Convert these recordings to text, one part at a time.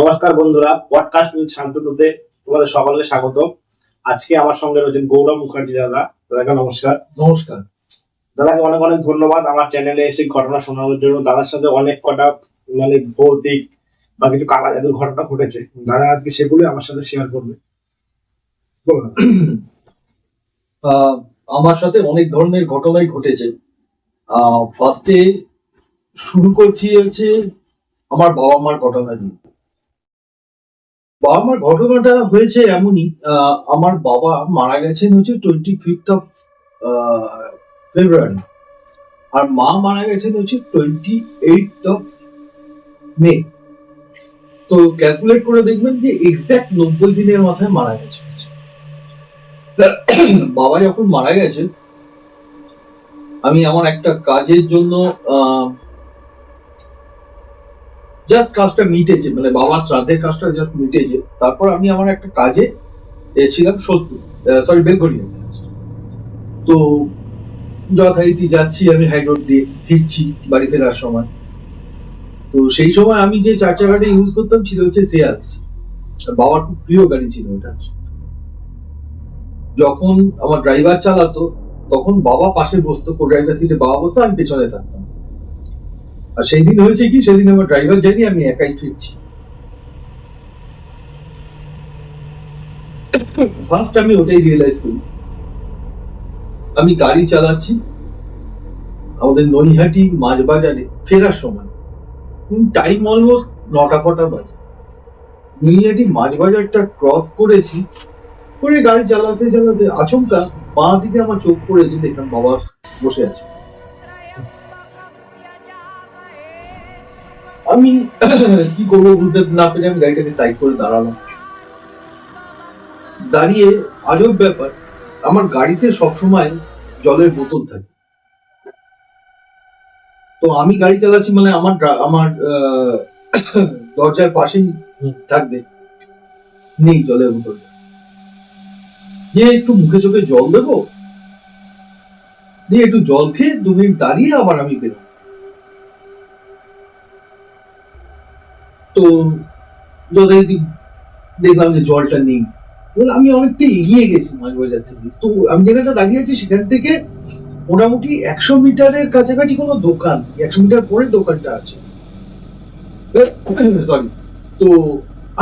নমস্কার বন্ধুরা podcast with শান্তনুতে তোমাদের সকলকে স্বাগত আজকে আমার সঙ্গে রয়েছেন গৌরব মুখার্জি দাদা। দাদাকে নমস্কার। নমস্কার। দাদাকে অনেক অনেক ধন্যবাদ আমার চ্যানেলে এসে ঘটনা শোনানোর জন্য। দাদার সাথে অনেক কটা মানে ভৌতিক বা কিছু কালা জাদুর ঘটনা ঘটেছে। দাদা আজকে সেগুলো আমার সাথে শেয়ার করবে। আমার সাথে অনেক ধরনের ঘটনাই ঘটেছে। ফার্স্টে শুরু করছি হচ্ছে আমার বাবা মার ঘটনা দিয়ে বাবা মার ঘটনাটা হয়েছে এমনই আহ, আমার বাবা মারা গেছেন হচ্ছে টোয়েন্টি ফিফথ অফ ফেব্রুয়ারি আর মা মারা গেছেন হচ্ছে টোয়েন্টি এইট অফ মে তো ক্যালকুলেট করে দেখবেন যে এক্স্যাক্ট নব্বই দিনের মাথায় মারা গেছে। বাবা যখন মারা গেছে আমি আমার একটা কাজের জন্য জাস্ট কাজটা মিটেছে মানে বাবার শ্রাদ্ধের কাজটা জাস্ট মিটেছে। তারপর আমি আমার একটা কাজে এসেছিলাম সত্যি সরি বেলঘড়িয়াতে তো যথারীতি যাচ্ছি, আমি হাই রোড দিয়ে ফিরছি বাড়ি ফেরার সময়। তো সেই সময় আমি যে চার চাকাটা ইউজ করতাম ছিল হচ্ছে জেয়ার্স বাবার খুব প্রিয় গাড়ি ছিল ওটা যখন আমার ড্রাইভার চালাতো, তখন বাবা পাশে বসতো কো ড্রাইভার সিটে বাবা বসতো, আমি পেছনে থাকতাম। আর সেই দিন হয়েছে কি, সেদিন আমার ড্রাইভার যায়নি আমি একাই ফিরছি। ফার্স্ট আমি ওটাই রিয়েলাইজ করি। আমি গাড়ি চালাচ্ছি, আমাদের ননিহাটি মাছ বাজারে ফেরার সময়। টাইম অলমোস্ট নটা ফটা বাজে। ননিহাটি মাছ বাজারটা ক্রস করেছি, করে গাড়ি চালাতে চালাতে আচমকা বাঁ দিকে আমার চোখ পড়েছে, দেখলাম বাবা বসে আছে। আমি কি করব বুঝতে না পেরে আমি গাড়িটাকে সাইড করে দাঁড়ালাম। দাঁড়িয়ে আজব ব্যাপার আমার গাড়িতে সবসময় জলের বোতল থাকে। তো আমি গাড়ি চালাচ্ছি মানে আমার আমার দরজার পাশেই থাকবে। নেই জলের বোতল। দিয়ে একটু মুখে চোখে জল দেবো? দিয়ে একটু জল খেয়ে দু মিনিট দাঁড়িয়ে আবার আমি বেরোবো। তো যথারীতি দেখলাম যে জলটা নেই। বলে, আমি অনেকটা এগিয়ে গেছি মাঝ বাজার থেকে। তো আমি যেখানটা দাঁড়িয়ে আছি সেখান থেকে মোটামুটি একশো মিটারের কাছাকাছি কোনো দোকান, একশো মিটার পরে দোকানটা আছে। সরি তো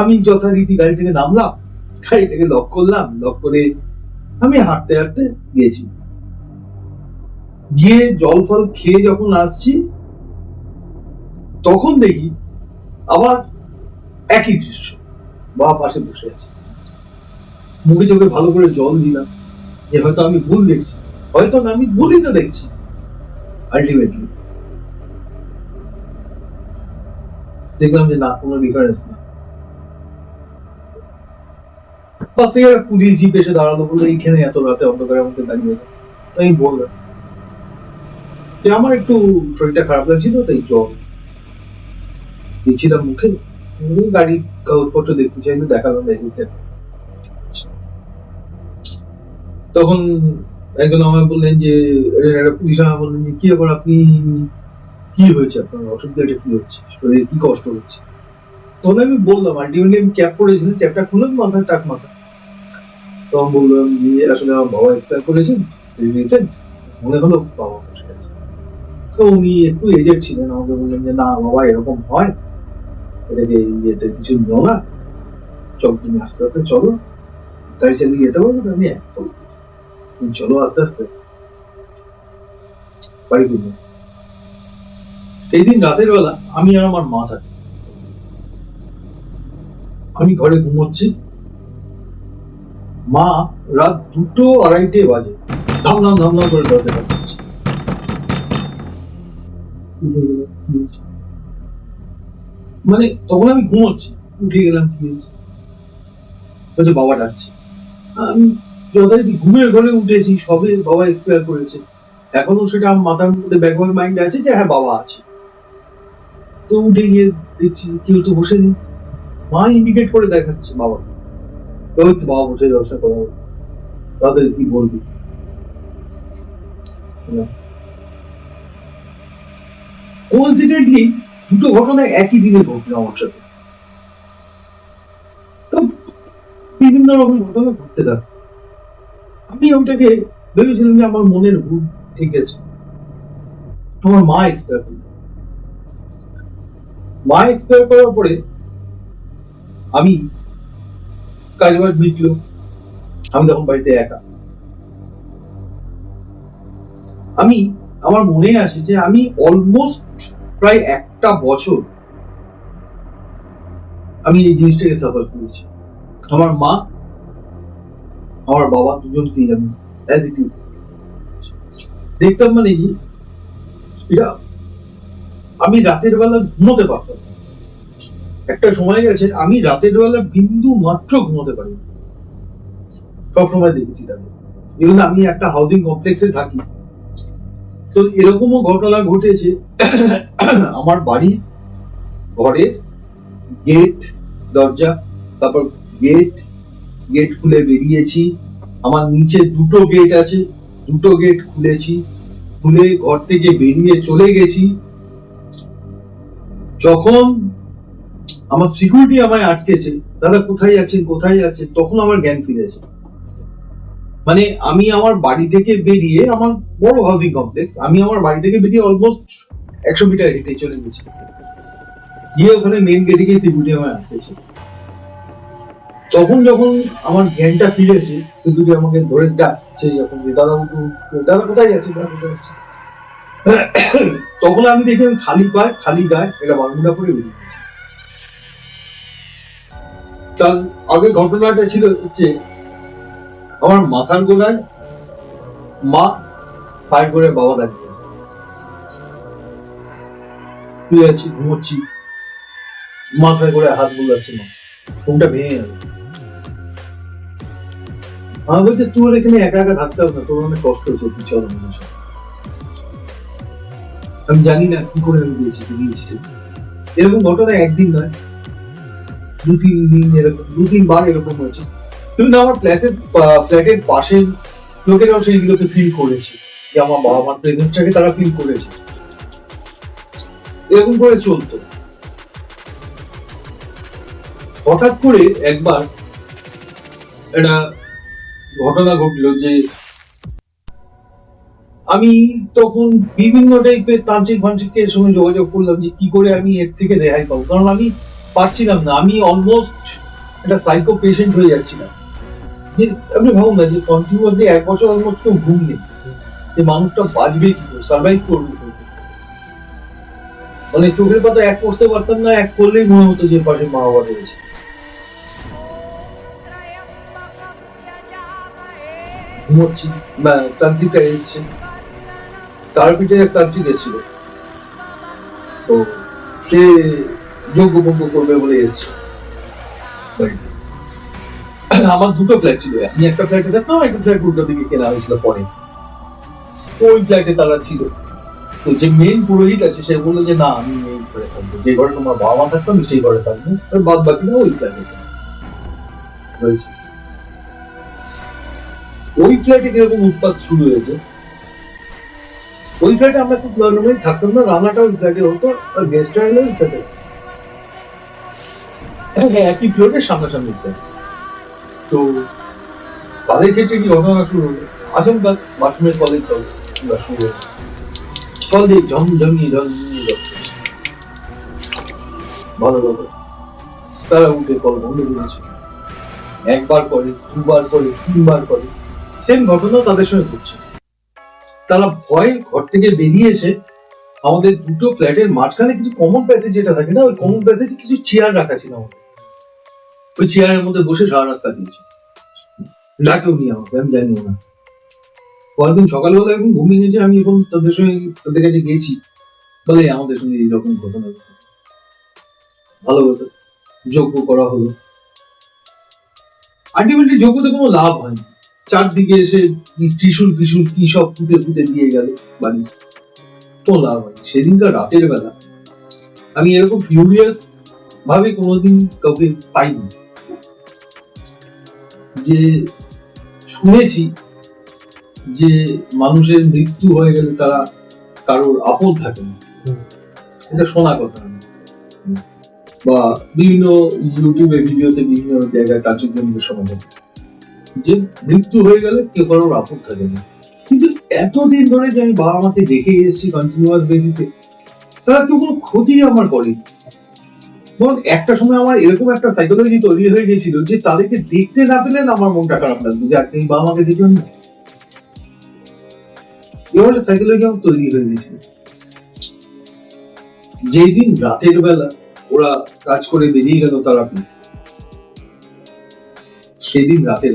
আমি যথারীতি গাড়ি থেকে নামলাম, গাড়িটাকে লক করলাম লক করে আমি হাঁটতে হাঁটতে গিয়েছি গিয়ে জল ফল খেয়ে যখন আসছি, তখন দেখি আবার একই দৃশ্য। বা পাশে বসে আছে। মুখে চোখে ভালো করে জল দিলাম। যে হয়তো আমি ভুল দেখছি। হয়তো না, আমি ভুলই তো দেখছি। আলটিমেটলি দেখলাম যে না, কোনো ডিফারেন্স না। পাশে একটা পুলিশ জিপ এসে দাঁড়াল বলল এইখানে এত রাতে অন্ধকারের মধ্যে দাঁড়িয়েছে তো আমি বললাম যে আমার একটু শরীরটা খারাপ লাগছিল, তাই জল দিচ্ছিলাম মুখে গাড়ির কাগজপত্র দেখতে চাইলে দেখালাম দেখতে তখন একজন আমায় বললেন যে একটা পুলিশ আমায় বললেন যে, কি ব্যাপার, আপনি কি হয়েছে আপনার? অসুবিধাটা কি হচ্ছে? শরীরে কি কষ্ট হচ্ছে? তখন আমি বললাম আলটিমেটলি আমি ক্যাপ পরেছিলাম ক্যাপটা খুললাম, মাথায় টাক মাথা। তখন বললাম যে, আসলে আমার বাবা এক্সপায়ার করেছেন রিসেন্ট মনে হলো বাবা বসে আছে তো উনি একটু এজেড ছিলেন, আমাকে বললেন যে, না, বাবা এরকম হয়। এটাকে কিছু নিও না। চল তুমি আস্তে আস্তে চলো। চালিয়ে যেতে পারব তো আমি একদম তুমি চলো আস্তে আস্তে। বাড়ি সেই দিন রাতের বেলা আমি আর আমার মা থাকি। আমি ঘরে ঘুমোচ্ছি। মা রাত দুটো আড়াইটে বাজে। ধাম ধাম ধাম করে দরজা ধাক্কাচ্ছে উঠে গেলাম, কি হয়েছে? মানে তখন আমি ঘুমোচ্ছি। উঠে গেলাম কি হয়েছে বলছে, বাবা ডাকছে। আমি যথারীতি ঘুমের ঘরে উঠেছি, সবে বাবা এক্সপায়ার করেছে। এখনও সেটা আমার মাথার মধ্যে ব্যাক মাইন্ডে আছে যে হ্যাঁ বাবা আছে। তো উঠে গিয়ে দেখছি, কেউ তো বসে নেই। মা ইন্ডিকেট করে দেখাচ্ছে বাবাকে ওই তো বাবা বসে যাওয়ার সাথে কথা বলছে। তাদের কি বলবি? কোইন্সিডেন্টলি দুটো ঘটনা একই দিনে ঘটলো আমার সাথে বিভিন্ন রকম ঘটনা ঘটতে থাকে। আমি ওটাকে ভেবেছিলাম যে আমার মনের ভুল ঠিক আছে। আমার মা এক্সপায়ার করল। মা এক্সপায়ার করার পরে আমি কাজ বাজ মিটলো। আমি তখন বাড়িতে একা। আমি, আমার মনে আছে যে আমি অলমোস্ট প্রায় একটা বছর আমি এই জিনিসটাকে সাফার করেছি। আমার মা, আমার বাবা দুজনকেই আমি অ্যাজ ইট ইজ দেখতাম মানে কি? এটা আমি রাতের বেলা ঘুমোতে পারতাম একটা সময় গেছে, আমি রাতের বেলা বিন্দু মাত্র ঘুমোতে পারি না। সব সময় দেখেছি তাদের এগুলো আমি একটা হাউজিং কমপ্লেক্সে থাকি। তো এরকমও ঘটনা ঘটেছে। আমার বাড়ি, ঘরের গেট দরজা, তারপর গেট গেট খুলে বেরিয়েছি। আমার নিচে দুটো গেট আছে, দুটো গেট খুলেছি। খুলে ঘর থেকে বেরিয়ে চলে গেছি। যখন আমার সিকিউরিটি আমায় আটকেছে, দাদা, কোথায় আছেন? কোথায় আছেন? তখন আমার জ্ঞান ফিরেছে মানে আমি আমার বাড়ি থেকে বেরিয়ে, আমার বড় হাউজিং কমপ্লেক্স আমি আমার বাড়ি থেকে বেরিয়ে অলমোস্ট একশো মিটার হেঁটে চলে গেছি গিয়ে ওখানে মেন গেটে গিয়ে সিকিউরিটি আমায় আটকেছে। তখন যখন আমার জ্ঞানটা ফিরেছে সিকিউরিটি আমাকে ধরে ডাকছে, যখন যে, দাদা, উঠু দাদা, কোথায় আছে দাদা, কোথায় আছে তখন আমি দেখি আমি খালি পায়ে, খালি গায়ে এটা বারমুডা করে বেরিয়ে গেছি। তার আগে ঘটনাটা ছিল হচ্ছে, আমার মাথার গোড়ায় মা পায়ে করে বাবা দাঁড়িয়ে শুয়ে আছি, ঘুমোচ্ছি। মাথায় করে হাত বুলাচ্ছে মা। ঘুমটা ভেঙে গেল। মা বলছে, তোর এখানে একা একা থাকতে হবে না, তোর অনেক কষ্ট হচ্ছে তুই চল আমাদের সাথে। আমি জানি না কি করে আমি দিয়েছি তুই দিয়েছিস এরকম ঘটনা একদিন নয়। দু তিন দিন এরকম দু তিনবার এরকম হয়েছে। কিন্তু আমার ফ্ল্যাটের ফ্ল্যাটের পাশের লোকেরাও সেইগুলোকে ফিল করেছে। যে আমার বাবা মার প্রেজেন্সটাকে তারা ফিল করেছে। এরকম করে চলতো। হঠাৎ করে একবার একটা ঘটনা ঘটলো যে আমি তখন বিভিন্ন টাইপের তান্ত্রিক ফান্ত্রিকের সঙ্গে যোগাযোগ করলাম যে কি করে আমি এর থেকে রেহাই পাবো। কারণ আমি পারছিলাম না, আমি অলমোস্ট একটা সাইকো পেশেন্ট হয়ে যাচ্ছিলাম। যে আপনি ভাবুন না যে কন্টিনিউয়াসলি এক বছর অলমোস্ট কেউ ঘুম নেই। যে মানুষটা বাঁচবে কি করে সার্ভাইভ করবে? মানে চোখের পাতা এক করতে পারতাম না, এক করলেই মনে হতো যে পাশে মা বাবা রয়েছে। ঘুমোচ্ছি। না, তান্ত্রিকটা এসছে। তার পিঠে এক তান্ত্রিক এসেছিল। তো সে যোগ্য ভোগ্য করবে বলে এসছে। আমার দুটো ফ্ল্যাট ছিল। আমি একটা ফ্ল্যাটে থাকতাম একটা ফ্ল্যাট উল্টো দিকে কেনা হয়েছিল পরে। ওই ফ্ল্যাটে তারা ছিল। তো যে মেন পুরোহিত আছে, সে বলল যে, না, আমি থাকব। যে ঘরে তোমার বাবা মা থাকতো, আমি সেই ঘরে থাকব। আর বাদ বাকিটা ওই ফ্ল্যাটে হয়েছে ওই ফ্ল্যাটে কীরকম উৎপাত শুরু হয়েছে। ওই ফ্ল্যাটে আমরা খুব নর্মালি থাকতাম না রান্নাটা ওই ফ্ল্যাটে হতো, আর গেস্ট এলে ওই ফ্ল্যাটে একই ফ্লোরে সামনাসামনি তো তাদের ক্ষেত্রে কি ঘটনা শুরু হলো? আচমকা বাথরুমের কলেজ কল শুরু হলো ঝম ঝমিয়ে জল পড়ছে। ভালো কথা তারা উঠে কল বন্ধ করেছে। একবার করে, দুবার করে, তিনবার করে, সেম ঘটনা তাদের সঙ্গে ঘটছে। তারা ভয়ে ঘর থেকে বেরিয়ে এসে আমাদের দুটো ফ্ল্যাটের মাঝখানে কিছু কমন প্যাসেজ যেটা থাকে না, ওই কমন প্যাসেজে কিছু চেয়ার রাখা ছিল আমাদের। ওই চেয়ারের মধ্যে বসে সারা রাত কাটিয়েছি। ডাকেও নি আমাকে, আমি জানিও না। পরের দিন সকালবেলা এখন ঘুমিয়ে গেছে, আমি এখন তাদের সঙ্গে, তাদের কাছে গেছি। বলে আমাদের সঙ্গে এইরকম ঘটনা। ভালো কথা যোগ্য করা হলো। আলটিমেটলি যোগ্যতে কোনো লাভ হয়নি। চারদিকে এসে ত্রিশুল ফিশুল কি সব পুঁতে পুঁতে দিয়ে গেল বাড়ি। তো লাভ হয় সেদিনকার রাতের বেলা আমি এরকম ফিউরিয়াস ভাবে কোনোদিন কাউকে পাইনি। যে শুনেছি যে মানুষের মৃত্যু হয়ে গেলে তারা কারোর আপদ থাকে না। এটা শোনা কথা বা বিভিন্ন ইউটিউবে ভিডিওতে বিভিন্ন জায়গায় তার আমাদের শোনা যে মৃত্যু হয়ে গেলে কেউ কারোর আপদ থাকে না। কিন্তু এতদিন ধরে যে আমি বাবা মাকে দেখে এসেছি কন্টিনিউয়াস বেসিসে তারা কেউ কোনো ক্ষতি আমার করেনি। বরং একটা সময় আমার এরকম একটা সাইকোলজি তৈরি হয়ে গেছিল যে তাদেরকে দেখতে না পেলেন আমার মনটা খারাপ লাগতো। যে আপনি বাবা মাকে দেখলেন না। এবার সাইকোলজি আমার তৈরি হয়ে গেছিল যেই দিন রাতের বেলা ওরা কাজ করে বেরিয়ে গেল তারা সেদিন রাতের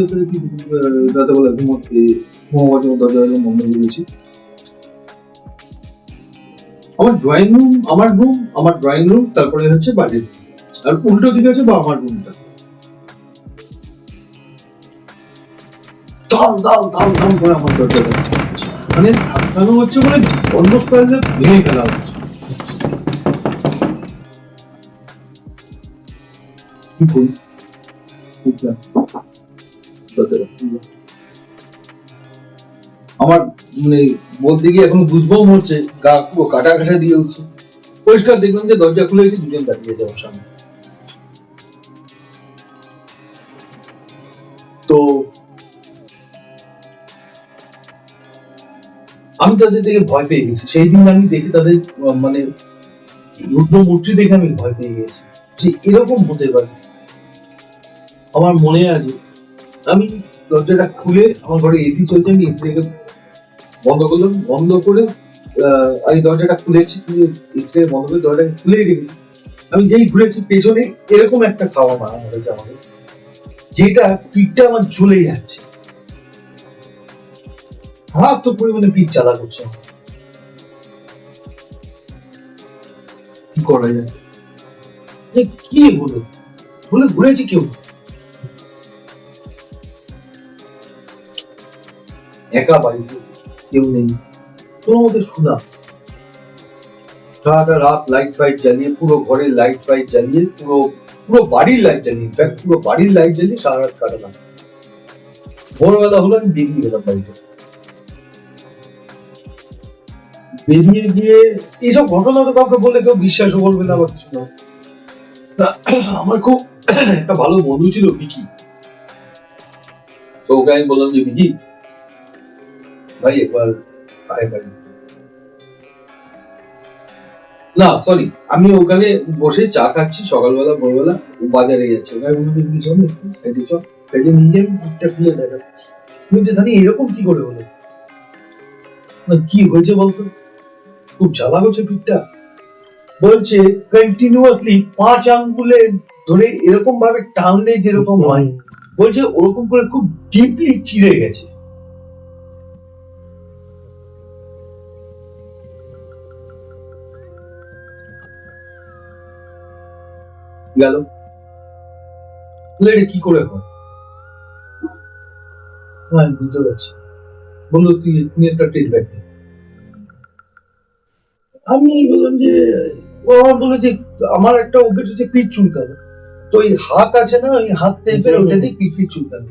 যথারীতি, আহ, রাতেরবেলা ঘুমোতে ঘুমাবার জন্য আমার ড্রয়িং রুম আমার রুম আমার ড্রয়িং রুম তারপরে হচ্ছে বাড়ির আর উল্টো দিকে আছে বা আমার রুমটা দাম দাম দাম দাম করে আমার দরজা মানে ধাক্কানো হচ্ছে মানে অন্য স্পাইলে ভেঙে ফেলা হচ্ছে। কি করি। আমার মানে বলতে গিয়ে এখন বুঝবও হচ্ছে গা পুরো কাটা কাটা দিয়ে উঠছে। পরিষ্কার দেখলাম যে দরজা খুলে গেছে, দুজন দাঁড়িয়ে আমার সামনে। আমি তাদের থেকে ভয় পেয়ে গেছি। সেই দিন আমি দেখে তাদের মানে রুদ্র মূর্তি দেখে আমি ভয় পেয়ে গেছি যে এরকম হতে পারে। আমার মনে আছে, আমি দরজাটা খুলে আমার ঘরে এসি চলছে, আমি এসি থেকে বন্ধ করলাম, বন্ধ করে আমি দরজাটা খুলেছি, খুলে এসিটাকে বন্ধ করে দরজাটা খুলেই রেখেছি। আমি যেই ঘুরেছি, পেছনে এরকম একটা খাওয়া মারানো হয়েছে আমাকে যেটা পিঠটা আমার ঝুলে যাচ্ছে। তো পরিমাণে পিঠ চালা করছে। কি করা যায়? কি হলো বলে ঘুরেছি কেউ একা বাড়িতে কেউ নেই কোনো মতে শুনা সারাটা রাত লাইট ফাইট জ্বালিয়ে, পুরো ঘরে লাইট ফাইট জ্বালিয়ে, পুরো পুরো বাড়ির লাইট জ্বালিয়ে ইনফ্যাক্ট পুরো বাড়ির লাইট জ্বালিয়ে সারা রাত কাটালাম। ভোরবেলা হলো আমি বেরিয়ে গেলাম বাড়িতে। বেরিয়ে গিয়ে এইসব ঘটনা তো কাউকে বললে কেউ বিশ্বাসও করবে না বা কিছু না। আমার খুব একটা ভালো বন্ধু ছিল বিকি তো ওকে আমি বললাম যে বিকি ভাই একবার আয় বাড়িতে না সরি আমি ওখানে বসে চা খাচ্ছি সকালবেলা, ভোরবেলা, ও বাজারে যাচ্ছে। ওখানে বললাম কি চল সাইডে চল। সাইডে নিয়ে যাই পিঠটা খুলে দেখা বলছে জানি এরকম কি করে হলো? কি হয়েছে বলতো? খুব জ্বালা করছে পিঠটা। বলছে কন্টিনিউয়াসলি পাঁচ আঙ্গুলে ধরে এরকম ভাবে টানলে যেরকম হয়। বলছে, ওরকম করে খুব ডিপলি চিড়ে গেছে। গেল। কি করে হয়? বুঝতে পারছি। বলল তুই একটা ট্রিটমেন্ট দে আমি বললাম যে ও আমার বলল যে আমার একটা অভ্যেস হচ্ছে পিঠ চুলকানো তো এই হাত আছে না ওই হাত টাইপের ওটা দিয়ে পিঠ পিঠ চুলকানো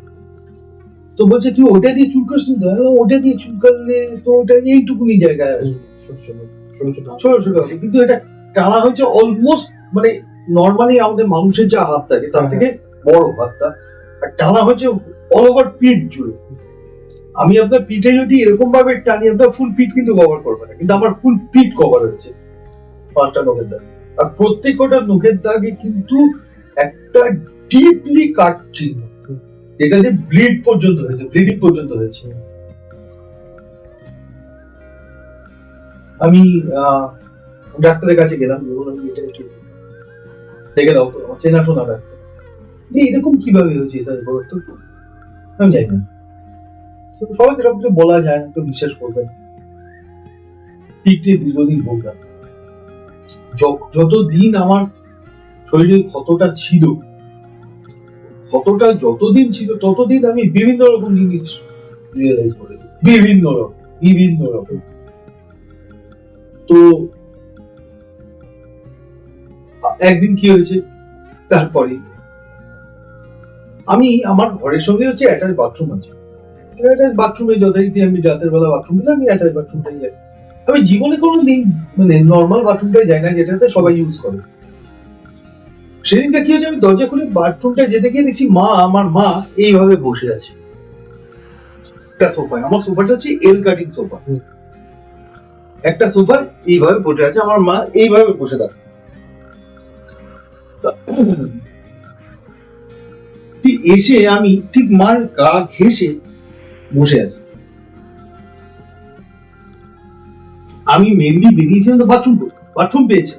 তো বলছে তুই ওটা দিয়ে চুলকাস নি ওটা দিয়ে চুলকালে তো ওটা এইটুকুনি জায়গায় আসবে। ছোট ছোট ছোট ছোট। ছোট ছোট আছে কিন্তু এটা টানা হয়েছে অলমোস্ট মানে নর্মালি আমাদের মানুষের যা হাত থাকে তার থেকে বড় হাতটা আর টানা হচ্ছে অল ওভার পিঠ জুড়ে। আমি আপনার পিঠে যদি এরকম ভাবে টানি, আপনার ফুল পিঠ কিন্তু কভার করবে না, কিন্তু আমার ফুল পিঠ কভার হয়েছে পাঁচটা নখের দাগ। আর প্রত্যেকটা নখের দাগে কিন্তু একটা ডিপলি কাট চিহ্ন, যেটা দিয়ে ব্লিড পর্যন্ত হয়েছে ব্লিডিং পর্যন্ত হয়েছে। আমি ডাক্তারের কাছে গেলাম, বললাম এটা একটু দেখে দাও তো আমার চেনাশোনা ডাক্তার। যে এরকম কীভাবে হয়েছে স্যার বলো আমি জানি না। তো সবাইকে সব কিছু বলা যায়, তো বিশ্বাস করবে না পিঠে দীর্ঘদিন ভোগলাম য- যতদিন আমার শরীরে ক্ষতটা ছিল, ক্ষতটা যতদিন ছিল ততদিন আমি বিভিন্ন রকম জিনিস রিয়েলাইজ করে বিভিন্ন রকম বিভিন্ন রকম। তো একদিন কি হয়েছে? তারপরে আমি আমার ঘরের সঙ্গে হচ্ছে অ্যাটাচ বাথরুম আছে। অ্যাটাচ বাথরুমে যথারীতি আমি রাতের বেলা আমি অ্যাটাচ বাথরুমটাই যাই। আমি জীবনে কোনো দিন মানে নর্মাল বাথরুমটায় যাই না, যেটাতে সবাই ইউজ করে। কি হয়েছে, আমি দরজা খুলে বাথরুমটায় যেতে গিয়ে দেখছি মা, আমার মা এইভাবে বসে আছে। একটা সোফায় আমার সোফাটা হচ্ছে এল কাটিং সোফা একটা সোফায় এইভাবে বসে আছে, আমার মা এইভাবে বসে থাকে। এসে আমি, ঠিক মার গা ঘেসে বসে আছি। আমি মেনলি বেরিয়েছিলাম তো বাথরুম বাথরুম পেয়েছে।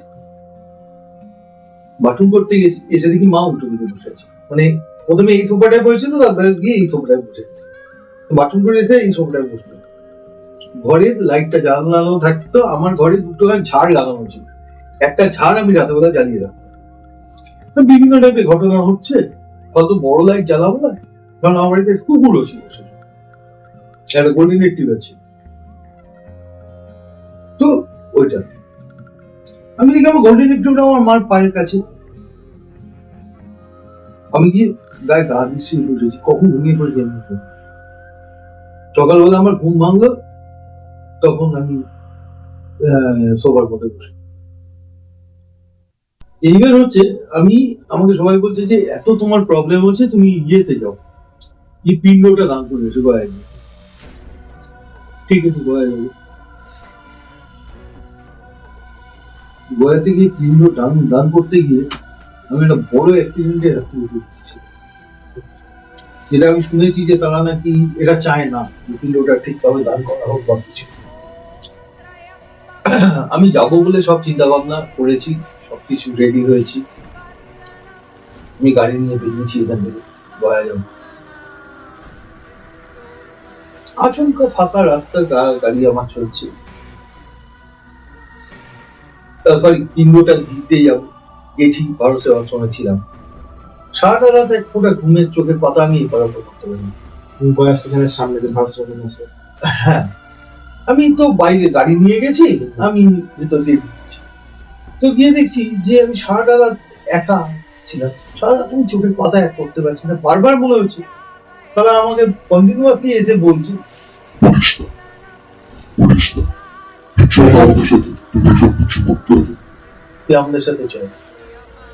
বাথরুম করতে গেছি এসে দেখি মা উল্টো দিকে বসে আছে। মানে প্রথমে এই সোফাটায় বসেছিল তারপরে গিয়ে এই সোফাটায় বসে আছে। বাথরুম করে এসে এই সোফাটায় বসল। ঘরের লাইটটা জ্বালানো থাকতো, আমার ঘরে দুটো গান ঝাড় লাগানো ছিল। একটা ঝাড় আমি রাতেবেলা জ্বালিয়ে রাখতাম। বিভিন্ন টাইপের ঘটনা হচ্ছে হয়তো বড় লাইট জ্বালাবো না, কারণ আমার বাড়িতে কুকুরও ছিল সেজন্য। একটা রেট্রিভার তো ওইটা। আমি দেখি আমার গোল্ডেন রেট্রিভারটা আমার মার পায়ের কাছে। আমি গিয়ে গায়ে গা দিয়ে বসেছি কখন ঘুমিয়ে পড়েছি আমি সকালবেলা আমার ঘুম ভাঙলো, তখন আমি সবার মধ্যে বসে এইবার হচ্ছে আমি, আমাকে সবাই বলছে যে, এত তোমার প্রবলেম হচ্ছে, তুমি ইয়েতে যাও। এই পিণ্ডটা দান করে এসো গিয়ে। গয়ায় যাব। গয়াতে গিয়ে পিণ্ড দান দান করতে গিয়ে আমি একটা বড় অ্যাক্সিডেন্টে যেটা আমি শুনেছি যে তারা নাকি এটা চায় না যে পিণ্ডটা ঠিকভাবে দান করা হোক, বা কিছু। আমি যাব বলে সব চিন্তা ভাবনা করেছি সবকিছু রেডি হয়েছি। আমি গাড়ি নিয়ে বেরিয়েছি এখান থেকে, গয়া যাব। আচমকা ফাঁকা রাস্তা গাড়ি আমার চলছে। সরি পিণ্ডটা দিতে যাব গেছি ভারত সেবার সময় ছিলাম। সারাটা রাত এক ফোঁটা ঘুমের চোখের পাতা আমি এপার ওপর করতে পারি গয়া স্টেশনের সামনে যে ভারত হ্যাঁ আমি তো বাইরে গাড়ি নিয়ে গেছি আমি ভেতর দিয়ে ঢুকেছি তো গিয়ে দেখছি যে আমি সারাটা রাত একা ছিলাম। সারা রাত আমি চোখের পাতা এক করতে পারছি না বারবার মনে হচ্ছে। তারা আমাকে কন্টিনিউয়াসলি এসে বলছে তুই আমাদের সাথে চল।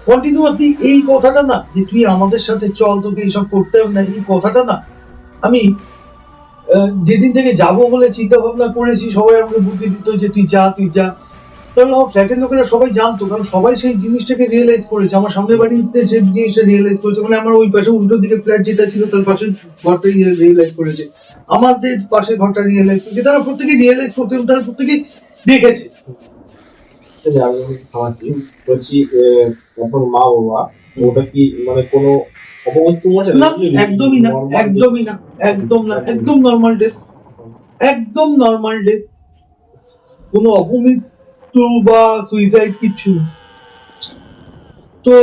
কন্টিনিউয়াসলি এই কথাটা না, যে তুই আমাদের সাথে চল, তোকে এইসব করতে হবে না এই কথাটা না। আমি যেদিন থেকে যাব বলে চিন্তা ভাবনা করেছি, সবাই আমাকে বুদ্ধি দিত যে তুই যা তুই যা। কারণ ফ্ল্যাটের লোকেরা সবাই জানতো কারণ সবাই সেই জিনিসটাকে রিয়েলাইজ করেছে। আমার সামনের বাড়িতে সেই জিনিসটা রিয়েলাইজ করেছে। মানে আমার ওই পাশে উল্টো দিকে ফ্ল্যাট যেটা ছিল তার পাশে ঘরটা রিয়েলাইজ করেছে। আমাদের পাশে ঘরটা রিয়েলাইজ করেছে। তারা প্রত্যেকে রিয়েলাইজ করতে তারা প্রত্যেকে দেখেছে। বলছি এখন মা বাবা ওটা কি মানে কোনো না? একদমই না একদমই না একদম না একদম নর্মাল ডেথ একদম নর্মাল ডেথ কোনো অপমৃত্যু বা সুইসাইড কিছু তো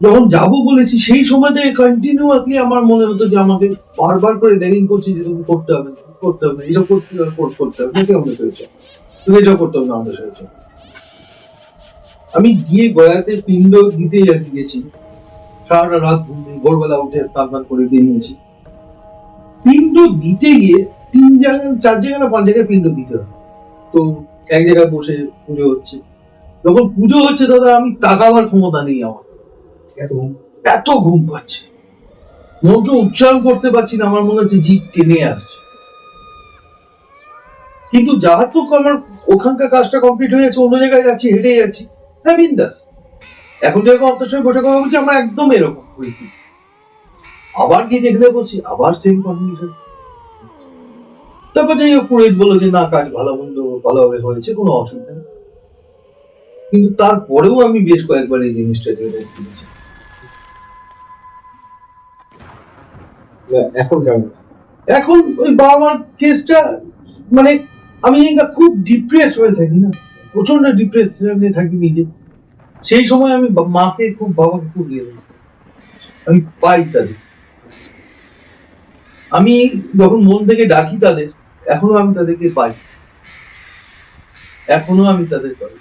যখন যাব বলেছি, সেই সময় থেকে কন্টিনিউয়াসলি আমার মনে হতো যে আমাকে বারবার করে দেখেন করছি যে তুমি করতে হবে করতে হবে এইসব করতে হবে, কর- করতে হবে তুই আমাদের সাথে। তুই এসব করতে হবে আমাদের সাথে আমি গিয়ে গয়াতে পিণ্ড দিতে গেছি সারাটা রাত ঘুম নেই ভোরবেলা উঠে স্নান করে বেরিয়েছি পিণ্ড দিতে গিয়ে তিন জায়গায়, চার জায়গায় না পাঁচ জায়গায় পিণ্ড দিতে হবে তো এক জায়গায় বসে পুজো হচ্ছে। যখন পুজো হচ্ছে দাদা আমি তাকাবার ক্ষমতা নেই আমার। এত ঘুম। পাচ্ছে। মন্ত্র উচ্চারণ করতে পারছি না আমার মনে হচ্ছে জিভ টেনে আসছে। কিন্তু যেহেতু আমার ওখানকার কাজটা কমপ্লিট হয়ে যাচ্ছে অন্য জায়গায় যাচ্ছি হেঁটে যাচ্ছি। হ্যাঁ বিন্দাস। এখন যেরকম আপনার সঙ্গে বসে কথা বলছি আমার একদম এরকম পরিস্থিতি আবার গিয়ে দেখলে বলছি আবার সেম কন্ডিশন তারপর যাই হোক পুরোহিত বলল যে না কাজ ভালো মন্দ ভালোভাবে হয়েছে কোনো অসুবিধা নেই। কিন্তু তারপরেও আমি বেশ কয়েকবার এই জিনিসটা রিয়েলাইজ করেছি। এখন কেমন? এখন ওই বাবা মার কেসটা মানে আমি খুব ডিপ্রেস হয়ে থাকি না? প্রচণ্ড ডিপ্রেস নিয়ে থাকি নিজে। সেই সময় আমি মাকে খুব বাবাকে খুব রিয়েলাইজ আমি পাই তাদের। আমি যখন মন থেকে ডাকি তাদের এখনও আমি তাদেরকে পাই এখনও আমি তাদের পাই